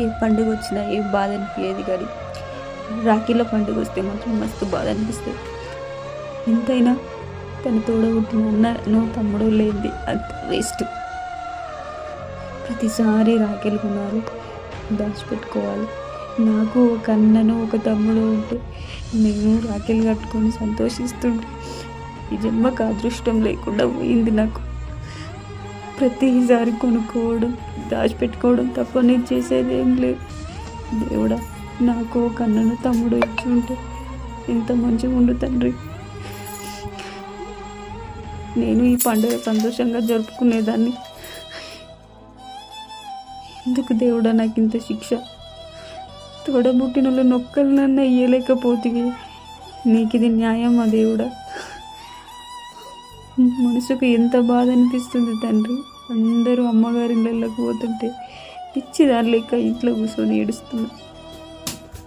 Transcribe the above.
ఏ పండుగ వచ్చినా ఏ బాధ అనిపించేది కానీ రాఖీలో పండుగ వస్తే మాత్రం మస్తు బాధ అనిపిస్తుంది. ఎంతైనా తన తోడబుట్టిన అన్న నో తమ్ముడు లేనిది అంత వేస్ట్ ప్రతిసారి రాఖీలు కొనాలి దాచిపెట్టుకోవాలి. నాకు ఒక అన్నను ఒక తమ్ముడు ఉంటే నేను రాఖీలు కట్టుకొని సంతోషిస్తుంటే ఈ జన్మకు అదృష్టం లేకుండా పోయింది నాకు. ప్రతిసారి కొనుక్కోవడం దాచిపెట్టుకోవడం తప్ప నేను చేసేది ఏం లేదు. దేవుడా నాకు ఒక అన్నను తమ్ముడు ఇచ్చి ఉంటే ఎంత మంచిగా ఉండు తండ్రి. నేను ఈ పండుగ సంతోషంగా జరుపుకునేదాన్ని. ఎందుకు దేవుడా నాకు ఇంత శిక్ష? తోడబుట్టిన వాళ్ళు నొక్కలనన్నా ఇయ్యలేకపోతుంది నీకు ఇది న్యాయమా దేవుడా? మనసుకు ఎంత బాధ అనిపిస్తుంది తండ్రి. అందరూ అమ్మగారి ఇళ్ళకి పోతుంటే పిచ్చి దాని లెక్క ఇంట్లో కూర్చొని ఏడుస్తున్నారు.